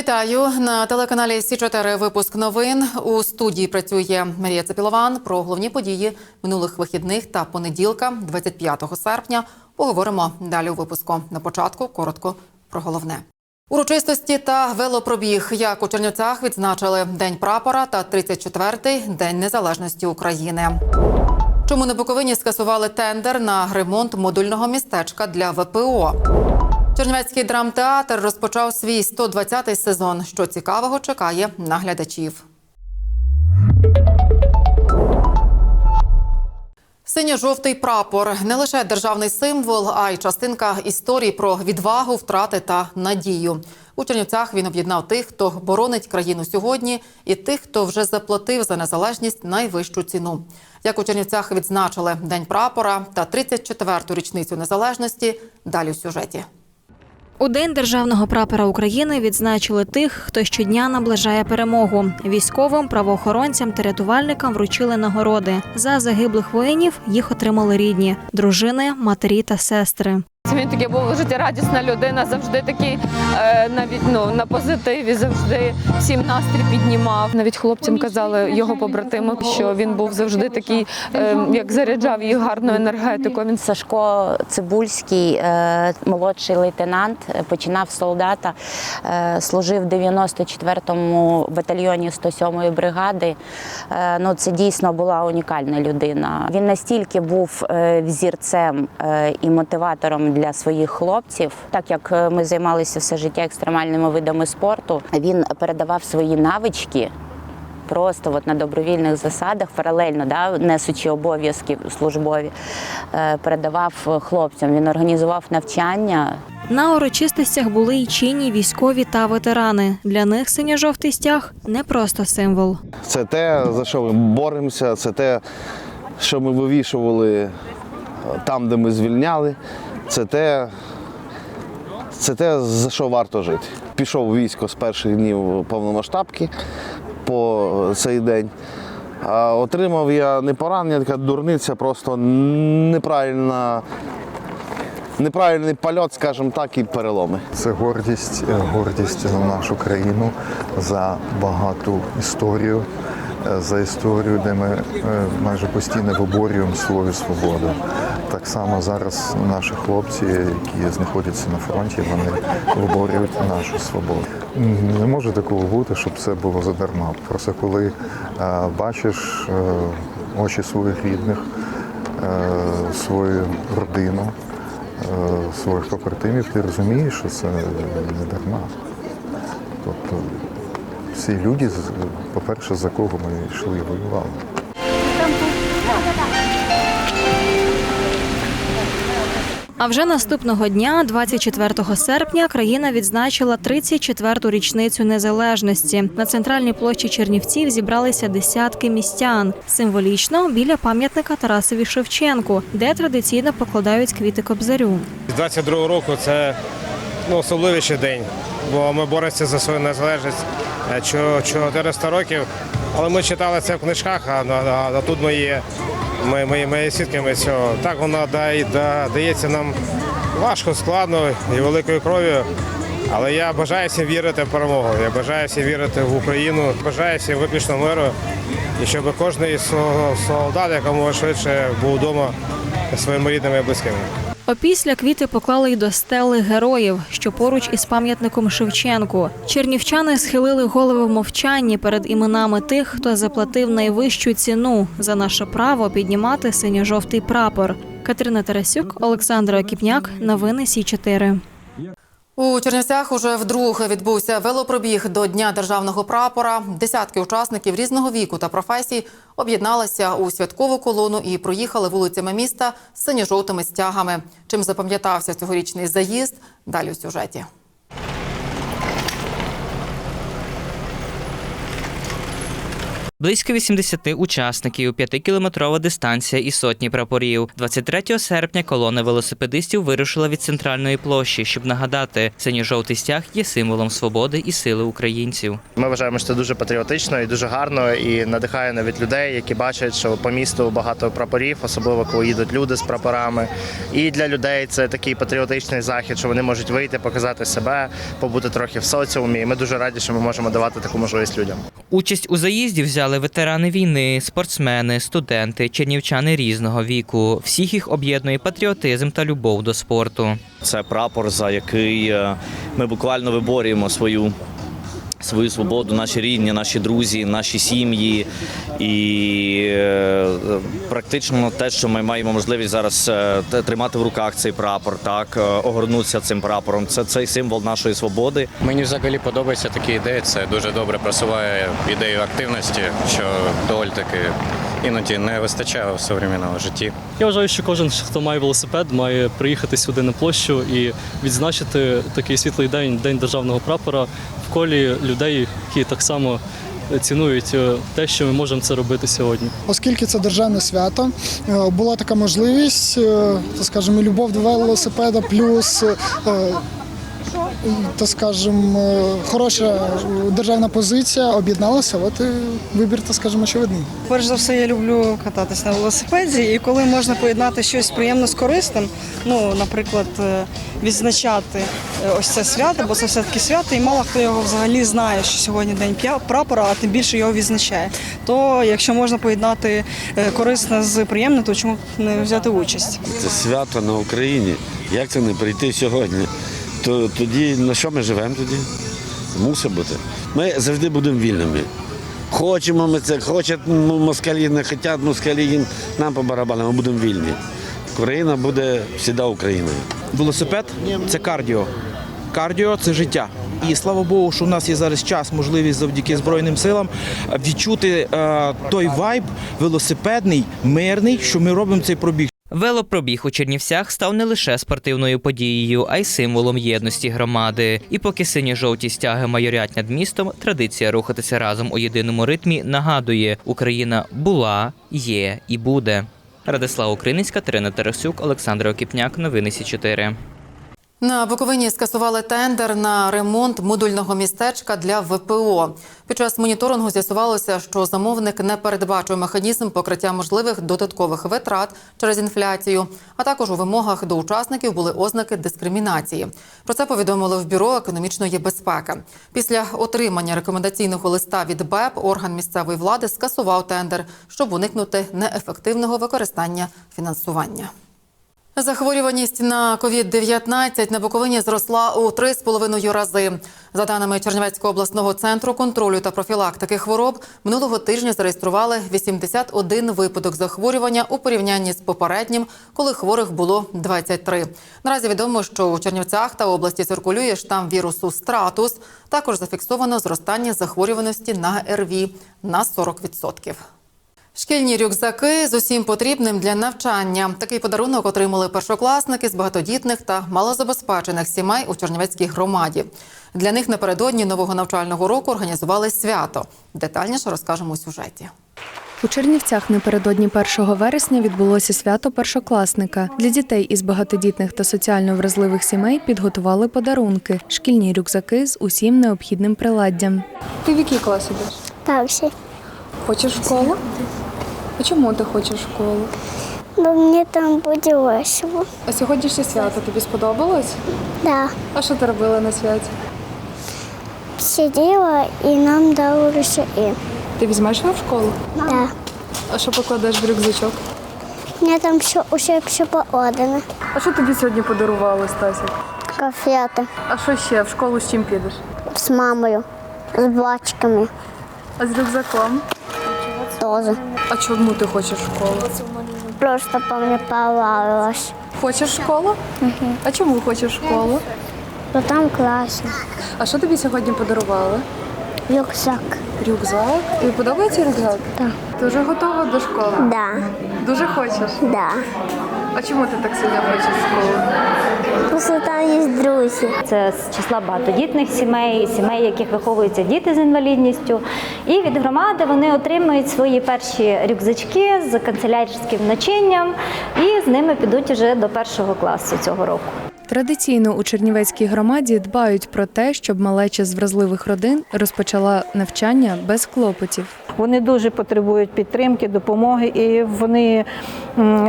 Вітаю на телеканалі Сі 4 Випуск новин у студії працює Марія Цепілован. Про головні події минулих вихідних та понеділка, 25 серпня. Поговоримо далі у випуску. На початку коротко про головне. Урочистості та велопробіг, як у Чернівцях відзначили День прапора та 34-й День Незалежності України. Чому на Буковині скасували тендер на ремонт модульного містечка для ВПО? Чернівецький драмтеатр розпочав свій 120-й сезон. Що цікавого чекає на глядачів. Синьо-жовтий прапор не лише державний символ, а й частинка історії про відвагу, втрати та надію. У Чернівцях він об'єднав тих, хто боронить країну сьогодні, і тих, хто вже заплатив за незалежність найвищу ціну. Як у Чернівцях відзначили День прапора та 34-ту річницю незалежності. Далі в сюжеті. У день державного прапора України відзначили тих, хто щодня наближає перемогу. Військовим, правоохоронцям та рятувальникам вручили нагороди. За загиблих воїнів їх отримали рідні, дружини, матері та сестри. Він такий був життєрадісна людина, завжди такий е, навіть ну на позитиві, завжди всім настрій піднімав. Навіть хлопцям казали його побратими, що він був завжди такий, е, як заряджав їх гарну енергетику. Він Сашко Цибульський, е, молодший лейтенант, починав солдата, служив в 94-му батальйоні 107-ї бригади. Ну, це дійсно була унікальна людина. Він настільки був взірцем і мотиватором для своїх хлопців. Так як е, ми займалися все життя екстремальними видами спорту, він передавав свої навички просто от на добровільних засадах, паралельно да, несучи обов'язки службові, е, передавав хлопцям. Він організував навчання. На урочистостях були й чинні військові та ветерани. Для них синьо-жовтий стяг не просто символ. Це те, за що ми боремося, це те, що ми вивішували там, де ми звільняли. Це те, це те, за що варто жити. Пішов військо з перших днів повномасштабки по цей день. А отримав я не поранення, така дурниця, просто неправильна, неправильний польот, скажімо так, і переломи. Це гордість, е, гордість за нашу країну, за багату історію, за історію, де ми е, майже постійно виборюємо свою свободу. Так само зараз наші хлопці, які знаходяться на фронті, вони виборюють нашу свободу. Не може такого бути, щоб це було задарма. Просто коли е, бачиш е, очі своїх рідних, е, свою родину, е, своїх побратимів, ти розумієш, що це не дарма. Тобто всі люди, по-перше, за кого ми йшли і воювали. А вже наступного дня, 24 серпня, країна відзначила 34-ту річницю незалежності. На центральній площі Чернівців зібралися десятки містян. Символічно біля пам'ятника Тарасові Шевченку, де традиційно покладають квіти кобзарю. З 22-го року це ну, особливий день, бо ми боремося за свою незалежність 400 років. Але ми читали це в книжках, а, а, а тут ми є, ми, ми, ми є свідками цього. Так воно дає, да- дається нам важко, складно і великою кров'ю. Але я бажаю всім вірити в перемогу. Я бажаю всім вірити в Україну, бажаю всім виключно миру. І щоб кожен со- солдат якомога швидше був вдома своїми рідними і близькими. Опісля квіти поклали й до стели героїв, що поруч із пам'ятником Шевченку. Чернівчани схилили голови в мовчанні перед іменами тих, хто заплатив найвищу ціну за наше право піднімати синьо-жовтий прапор. Катерина Тарасюк, Олександр Окіпняк. Новини Сі 4 У Чернівцях уже вдруге відбувся велопробіг до Дня державного прапора. Десятки учасників різного віку та професій об'єдналися у святкову колону і проїхали вулицями міста з синьо-жовтими стягами. Чим запам'ятався цьогорічний заїзд? Далі у сюжеті. Близько 80 учасників, 5-кілометрова дистанція і сотні прапорів. 23 серпня колона велосипедистів вирушила від центральної площі, щоб нагадати, синьо-жовтий стяг є символом свободи і сили українців. Ми вважаємо, що це дуже патріотично і дуже гарно, і надихає навіть людей, які бачать, що по місту багато прапорів, особливо коли їдуть люди з прапорами. І для людей це такий патріотичний захід, що вони можуть вийти, показати себе, побути трохи в соціумі. І ми дуже раді, що ми можемо давати таку можливість людям. Участь у заїзді взяли ветерани війни, спортсмени, студенти, чернівчани різного віку. Всіх їх об'єднує патріотизм та любов до спорту. Це прапор, за який е, ми буквально виборюємо свою. Свою свободу, наші рідні, наші друзі, наші сім'ї, і е, практично те, що ми маємо можливість зараз е, тримати в руках цей прапор, так е, огорнутися цим прапором. Це цей символ нашої свободи. Мені взагалі подобаються такі ідеї. Це дуже добре просуває ідею активності, що доволі таки іноді не вистачає в сучасному житті. Я вважаю, що кожен, хто має велосипед, має приїхати сюди на площу і відзначити такий світлий день, день державного прапора в колі людей, які так само цінують е, те, що ми можемо це робити сьогодні. Оскільки це державне свято, е, була така можливість, е, то скажімо, любов до велосипеда, плюс, то скажімо, е, хороша державна позиція об'єдналася. От і вибір, то скажімо, очевидний. Перш за все, я люблю кататись на велосипеді, і коли можна поєднати щось приємне з корисним, ну, наприклад, е, відзначати е, ось це свято, бо це все-таки свято, і мало хто його взагалі знає, що сьогодні день прапора, а тим більше його відзначає. То якщо можна поєднати корисне з приємним, то чому б не взяти участь? Це свято на Україні. Як це не прийти сьогодні? То тоді на що ми живемо тоді? Мусить бути. Ми завжди будемо вільними. Хочемо ми це, хочуть москалі, не хочуть москалі, нам по барабанам, ми будемо вільні. Україна буде завжди Україною. Велосипед це кардіо. Кардіо це життя. І слава Богу, що в нас є зараз час, можливість завдяки Збройним силам е, відчути е, той вайб велосипедний, мирний, що ми робимо цей пробіг. Велопробіг у Чернівцях став не лише спортивною подією, а й символом єдності громади. І поки сині-жовті стяги майорять над містом, традиція рухатися разом у єдиному ритмі нагадує: Україна була, є і буде. Радислава Українська, Катерина Тарасюк, Олександр Окіпняк. Новини Сі 4 На Буковині скасували тендер на ремонт модульного містечка для ВПО. Під час моніторингу з'ясувалося, що замовник не передбачив механізм покриття можливих додаткових витрат через інфляцію, а також у вимогах до учасників були ознаки дискримінації. Про це повідомили в бюро економічної безпеки. Після отримання рекомендаційного листа від БЕП орган місцевої влади скасував тендер, щоб уникнути неефективного використання фінансування. Захворюваність на COVID-19 на Буковині зросла у 3,5 рази. За даними Чернівецького обласного центру контролю та профілактики хвороб, минулого тижня зареєстрували 81 випадок захворювання у порівнянні з попереднім, коли хворих було 23. Наразі відомо, що у Чернівцях та області циркулює штам вірусу Стратус. Також зафіксовано зростання захворюваності на РВІ на 40%. Шкільні рюкзаки з усім потрібним для навчання. Такий подарунок отримали першокласники з багатодітних та малозабезпечених сімей у Чернівецькій громаді. Для них напередодні нового навчального року організували свято. Детальніше розкажемо у сюжеті. У Чернівцях напередодні 1 вересня відбулося свято першокласника. Для дітей із багатодітних та соціально вразливих сімей підготували подарунки, шкільні рюкзаки з усім необхідним приладдям. Ти в який клас ідеш? Перший. Хочеш в школу? А чому ти хочеш в школу? Бо мені там буде весело. А сьогоднішнє свято тобі сподобалось? Да. А що ти робила на святі? Сиділа і нам дали рушаї. Ти візьмеш його в школу? Да. А що покладеш в рюкзачок? Мені там все, усе все поодане. А що тобі сьогодні подарували, Стасік? Конфети А що ще? В школу з чим підеш? з мамою, з бачками А з рюкзаком? теж. А чому ти хочеш в школу? Просто по мені понравилось. Хочеш в школу? Угу. А чому хочеш в школу? Бо там класно. А що тобі сьогодні подарували? Рюкзак. Рюкзак? Тобі подобається рюкзак? Так. Ти вже готова до школи? Да. Дуже хочеш? Да. А чому ти так сильно хочеш школу? Є друзі. Це з числа багатодітних сімей, сімей, яких виховуються діти з інвалідністю. І від громади вони отримують свої перші рюкзачки з канцелярським начинням і з ними підуть уже до першого класу цього року. Традиційно у Чернівецькій громаді дбають про те, щоб малеча з вразливих родин розпочала навчання без клопотів. Вони дуже потребують підтримки, допомоги, і вони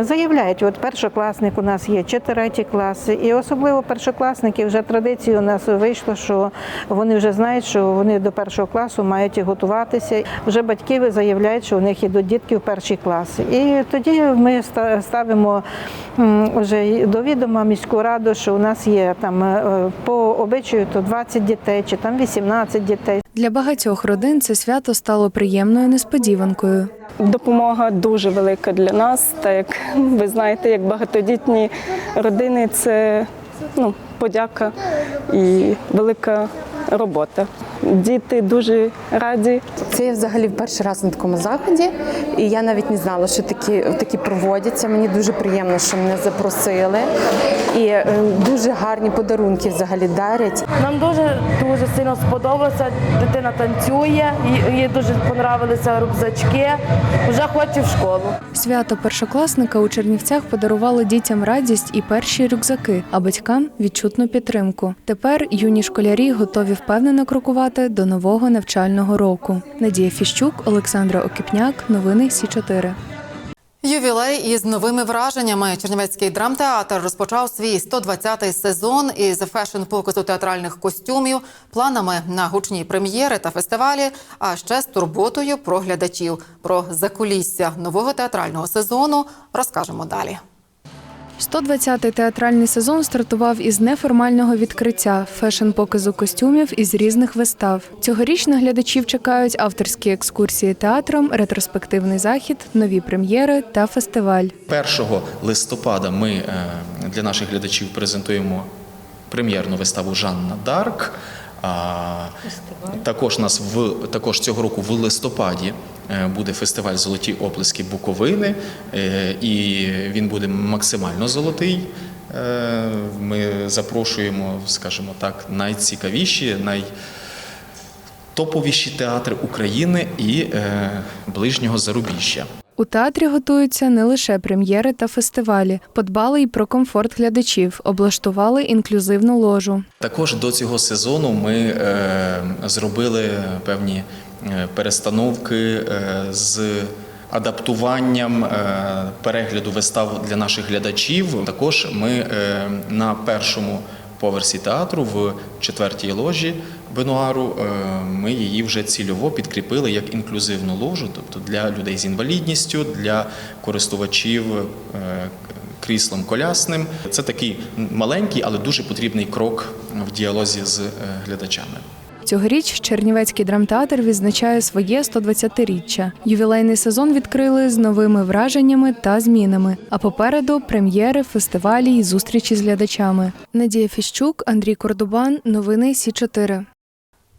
заявляють, от першокласник у нас є чи класи, і особливо першокласники вже традиції у нас вийшло, що вони вже знають, що вони до першого класу мають готуватися. Вже батьки заявляють, що у них ідуть дітки в перші класи. І тоді ми ставимо вже до відома міську раду, що у нас є там е, по обичаю то 20 дітей чи там 18 дітей. Для багатьох родин це свято стало приємною несподіванкою. Допомога дуже велика для нас. Так як ви знаєте, як багатодітні родини це ну, подяка і велика робота. Діти дуже раді. Це я взагалі перший раз на такому заході, і я навіть не знала, що такі, такі проводяться. Мені дуже приємно, що мене запросили. І е, дуже гарні подарунки взагалі дарять. Нам дуже дуже сильно сподобалося. Дитина танцює, їй- їй дуже понравилися рюкзачки. Вже хоче в школу. Свято першокласника у Чернівцях подарувало дітям радість і перші рюкзаки, а батькам відчутну підтримку. Тепер юні школярі готові впевнено крокувати до нового навчального року. Надія Фіщук, Олександра Окіпняк, новини Сі 4 Ювілей із новими враженнями. Чернівецький драмтеатр розпочав свій 120-й сезон із фешн-показу театральних костюмів, планами на гучні прем'єри та фестивалі, а ще з турботою про глядачів. Про закулісся нового театрального сезону розкажемо далі. 120-й театральний сезон стартував із неформального відкриття фешн-показу костюмів із різних вистав. Цьогоріч на глядачів чекають авторські екскурсії театром, ретроспективний захід, нові прем'єри та фестиваль. 1 листопада ми е, для наших глядачів презентуємо прем'єрну виставу Жанна Дарк. А, також нас в також цього року в листопаді е, буде фестиваль Золоті оплески Буковини, е, і він буде максимально золотий. Е, Ми запрошуємо, скажімо так, найцікавіші, найтоповіші театри України і ближнього зарубіжжя. У театрі готуються не лише прем'єри та фестивалі, подбали й про комфорт глядачів, облаштували інклюзивну ложу. Також до цього сезону ми е, зробили певні е, перестановки е, з адаптуванням перегляду вистав для наших глядачів. Також ми на першому поверсі театру в четвертій ложі Бенуару е, ми її вже цільово підкріпили як інклюзивну ложу, тобто для людей з інвалідністю, для користувачів е, кріслом колясним. Це такий маленький, але дуже потрібний крок в діалозі з е, глядачами. Цьогоріч Чернівецький драмтеатр відзначає своє 120-річчя. Ювілейний сезон відкрили з новими враженнями та змінами. А попереду прем'єри, фестивалі і зустрічі з глядачами. Надія Фіщук, Андрій Кордубан. Новини Сі 4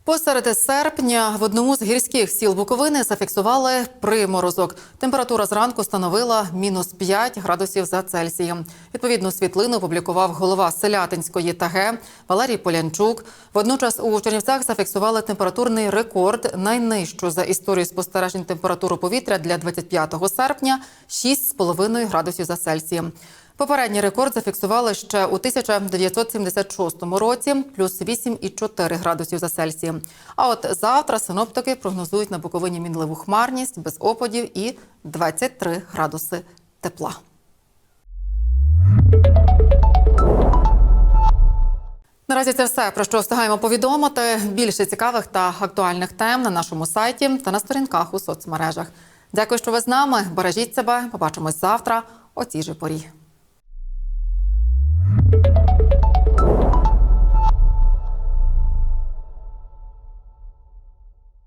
Посеред серпня в одному з гірських сіл Буковини зафіксували приморозок. Температура зранку становила мінус 5 градусів за Цельсієм. Відповідну світлину опублікував голова Селятинської ТГ Валерій Полянчук. Водночас у Чернівцях зафіксували температурний рекорд, найнижчу за історію спостережень температуру повітря для 25 серпня 6,5 градусів за Цельсієм. Попередній рекорд зафіксували ще у 1976 році, плюс 8,4 градусів за Цельсієм. А от завтра синоптики прогнозують на Буковині мінливу хмарність без опадів і 23 градуси тепла. Наразі це все про що встигаємо повідомити. Більше цікавих та актуальних тем на нашому сайті та на сторінках у соцмережах. Дякую, що ви з нами. Бережіть себе. Побачимось завтра о цій же порі.